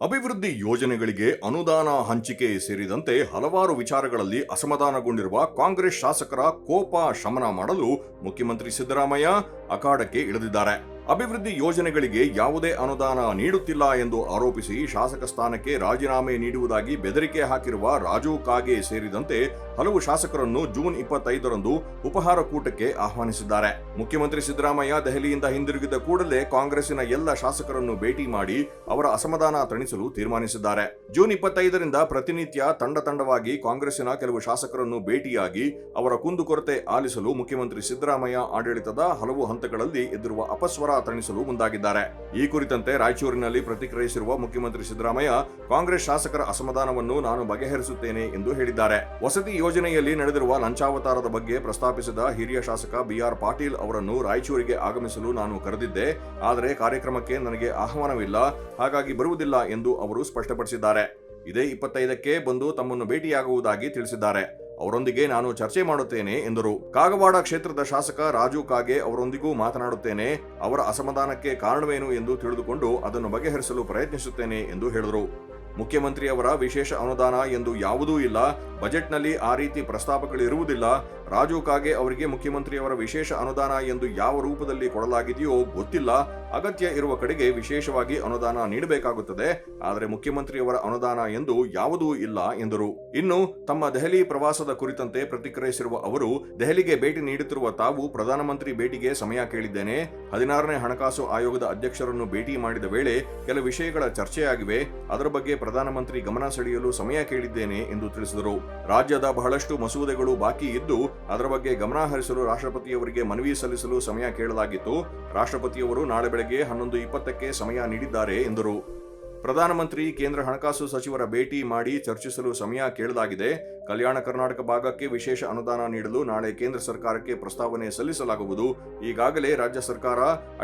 ಅಭಿವೃದ್ಧಿ ಯೋಜನೆಗಳಿಗೆ ಅನುದಾನ ಹಂಚಿಕೆ ಸೇರಿದಂತೆ ಹಲವಾರು ವಿಚಾರಗಳಲ್ಲಿ ಅಸಮಾಧಾನಗೊಂಡಿರುವ ಕಾಂಗ್ರೆಸ್ ಶಾಸಕರ ಕೋಪ ಶಮನ ಮಾಡಲು ಮುಖ್ಯಮಂತ್ರಿ ಸಿದ್ದರಾಮಯ್ಯ ಅಖಾಡಕ್ಕೆ ಇಳಿದಿದ್ದಾರೆ. ಅಭಿವೃದ್ಧಿ ಯೋಜನೆಗಳಿಗೆ ಯಾವುದೇ ಅನುದಾನ ನೀಡುತ್ತಿಲ್ಲ ಎಂದು ಆರೋಪಿಸಿ ಶಾಸಕ ಸ್ಥಾನಕ್ಕೆ ರಾಜೀನಾಮೆ ನೀಡುವುದಾಗಿ ಬೆದರಿಕೆ ಹಾಕಿರುವ ರಾಜು ಕಾಗೆ ಸೇರಿದಂತೆ ಹಲವು ಶಾಸಕರನ್ನು ಜೂನ್ ಇಪ್ಪತ್ತೈದರಂದು ಉಪಹಾರ ಕೂಟಕ್ಕೆ ಆಹ್ವಾನಿಸಿದ್ದಾರೆ. ಮುಖ್ಯಮಂತ್ರಿ ಸಿದ್ದರಾಮಯ್ಯ ದೆಹಲಿಯಿಂದ ಹಿಂದಿರುಗಿದ ಕೂಡಲೇ ಕಾಂಗ್ರೆಸ್ಸಿನ ಎಲ್ಲ ಶಾಸಕರನ್ನು ಭೇಟಿ ಮಾಡಿ ಅವರ ಅಸಮಾಧಾನ ತಣಿಸಲು ತೀರ್ಮಾನಿಸಿದ್ದಾರೆ. ಜೂನ್ ಇಪ್ಪತ್ತೈದರಿಂದ ಪ್ರತಿನಿತ್ಯ ತಂಡ ತಂಡವಾಗಿ ಕಾಂಗ್ರೆಸ್ಸಿನ ಕೆಲವು ಶಾಸಕರನ್ನು ಭೇಟಿಯಾಗಿ ಅವರ ಕುಂದುಕೊರತೆ ಆಲಿಸಲು ಮುಖ್ಯಮಂತ್ರಿ ಸಿದ್ದರಾಮಯ್ಯ ಆಡಳಿತದ ಹಲವು ಹಂತಗಳಲ್ಲಿ ಎದುರುವ ಅಪಸ್ವರ ತಣಿಸಲು ಮುಂದಾಗಿದ್ದಾರೆ. ಈ ಕುರಿತಂತೆ ರಾಯಚೂರಿನಲ್ಲಿ ಪ್ರತಿಕ್ರಿಯಿಸಿರುವ ಮುಖ್ಯಮಂತ್ರಿ ಸಿದ್ದರಾಮಯ್ಯ, ಕಾಂಗ್ರೆಸ್ ಶಾಸಕರ ಅಸಮಾಧಾನವನ್ನು ನಾನು ಬಗೆಹರಿಸುತ್ತೇನೆ ಎಂದು ಹೇಳಿದ್ದಾರೆ. ವಸತಿ ಯೋಜನೆಯಲ್ಲಿ ನಡೆದಿರುವ ಲಂಚಾವತಾರದ ಬಗ್ಗೆ ಪ್ರಸ್ತಾಪಿಸಿದ ಹಿರಿಯ ಶಾಸಕ ಬಿಆರ್ ಪಾಟೀಲ್ ಅವರನ್ನು ರಾಯಚೂರಿಗೆ ಆಗಮಿಸಲು ನಾನು ಕರೆದಿದ್ದೆ. ಆದರೆ ಕಾರ್ಯಕ್ರಮಕ್ಕೆ ನನಗೆ ಆಹ್ವಾನವಿಲ್ಲ. ಹಾಗಾಗಿ ಬರುವುದಿಲ್ಲ ಎಂದು ಅವರು ಸ್ಪಷ್ಟಪಡಿಸಿದ್ದಾರೆ. ಇದೇ ಇಪ್ಪತ್ತೈದಕ್ಕೆ ಬಂದು ತಮ್ಮನ್ನು ಭೇಟಿಯಾಗುವುದಾಗಿ ತಿಳಿಸಿದ್ದಾರೆ. ಅವರೊಂದಿಗೆ ನಾನು ಚರ್ಚೆ ಮಾಡುತ್ತೇನೆ ಎಂದರು. ಕಾಗವಾಡ ಕ್ಷೇತ್ರದ ಶಾಸಕ ರಾಜು ಕಾಗೆ ಅವರೊಂದಿಗೂ ಮಾತನಾಡುತ್ತೇನೆ. ಅವರ ಅಸಮಾಧಾನಕ್ಕೆ ಕಾರಣವೇನು ಎಂದು ತಿಳಿದುಕೊಂಡು ಅದನ್ನು ಬಗೆಹರಿಸಲು ಪ್ರಯತ್ನಿಸುತ್ತೇನೆ ಎಂದು ಹೇಳಿದರು. ಮುಖ್ಯಮಂತ್ರಿ ಅವರ ವಿಶೇಷ ಅನುದಾನ ಎಂದು ಯಾವುದೂ ಇಲ್ಲ. ಬಜೆಟ್ನಲ್ಲಿ ಆ ರೀತಿ ಪ್ರಸ್ತಾಪಗಳಿರುವುದಿಲ್ಲ ರಾಜು ಕಾಗೆ ಅವರಿಗೆ ಮುಖ್ಯಮಂತ್ರಿಯವರ ವಿಶೇಷ ಅನುದಾನ ಎಂದು ಯಾವ ರೂಪದಲ್ಲಿ ಕೊಡಲಾಗಿದೆಯೋ ಗೊತ್ತಿಲ್ಲ. ಅಗತ್ಯ ಇರುವ ಕಡೆಗೆ ವಿಶೇಷವಾಗಿ ಅನುದಾನ ನೀಡಬೇಕಾಗುತ್ತದೆ. ಆದರೆ ಮುಖ್ಯಮಂತ್ರಿಯವರ ಅನುದಾನ ಎಂದು ಯಾವುದೂ ಇಲ್ಲ ಎಂದರು. ಇನ್ನು ತಮ್ಮ ದೆಹಲಿ ಪ್ರವಾಸದ ಕುರಿತಂತೆ ಪ್ರತಿಕ್ರಿಯಿಸಿರುವ ಅವರು, ದೆಹಲಿಗೆ ಭೇಟಿ ನೀಡುತ್ತಿರುವ ತಾವು ಪ್ರಧಾನಮಂತ್ರಿ ಭೇಟಿಗೆ ಸಮಯ ಕೇಳಿದ್ದೇನೆ. ಹದಿನಾರನೇ ಹಣಕಾಸು ಆಯೋಗದ ಅಧ್ಯಕ್ಷರನ್ನು ಭೇಟಿ ಮಾಡಿದ ವೇಳೆ ಕೆಲ ವಿಷಯಗಳ ಚರ್ಚೆಯಾಗಿವೆ. ಅದರ ಬಗ್ಗೆ ಪ್ರಧಾನಮಂತ್ರಿ ಗಮನ ಸೆಳೆಯಲು ಸಮಯ ಕೇಳಿದ್ದೇನೆ ಎಂದು ತಿಳಿಸಿದರು. ರಾಜ್ಯದ ಬಹಳಷ್ಟು ಮಸೂದೆಗಳು ಬಾಕಿ ಇದ್ದು, ಅದರ ಬಗ್ಗೆ ಗಮನ ಹರಿಸಲು ರಾಷ್ಟ್ರಪತಿಯವರಿಗೆ ಮನವಿ ಸಲ್ಲಿಸಲು ಸಮಯ ಕೇಳಲಾಗಿತ್ತು. ರಾಷ್ಟ್ರಪತಿಯವರು ನಾಳೆ ಬೆಳಗ್ಗೆ ಹನ್ನೊಂದು ಇಪ್ಪತ್ತಕ್ಕೆ ಸಮಯ ನೀಡಿದ್ದಾರೆ ಎಂದರು. ಪ್ರಧಾನಮಂತ್ರಿ ಕೇಂದ್ರ ಹಣಕಾಸು ಸಚಿವರ ಭೇಟಿ ಮಾಡಿ ಚರ್ಚಿಸಲು ಸಮಯ ಕೇಳಲಾಗಿದೆ. ಕಲ್ಯಾಣ ಕರ್ನಾಟಕ ಭಾಗಕ್ಕೆ ವಿಶೇಷ ಅನುದಾನ ನೀಡಲು ನಾಳೆ ಕೇಂದ್ರ ಸರ್ಕಾರಕ್ಕೆ ಪ್ರಸ್ತಾವನೆ ಸಲ್ಲಿಸಲಾಗುವುದು. ಈಗಾಗಲೇ ರಾಜ್ಯ ಸರ್ಕಾರ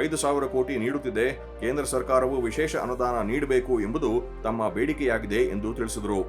ಐದು ಸಾವಿರ ಕೋಟಿ ನೀಡುತ್ತಿದೆ. ಕೇಂದ್ರ ಸರ್ಕಾರವು ವಿಶೇಷ ಅನುದಾನ ನೀಡಬೇಕು ಎಂಬುದು ತಮ್ಮ ಬೇಡಿಕೆಯಾಗಿದೆ ಎಂದು ತಿಳಿಸಿದರು.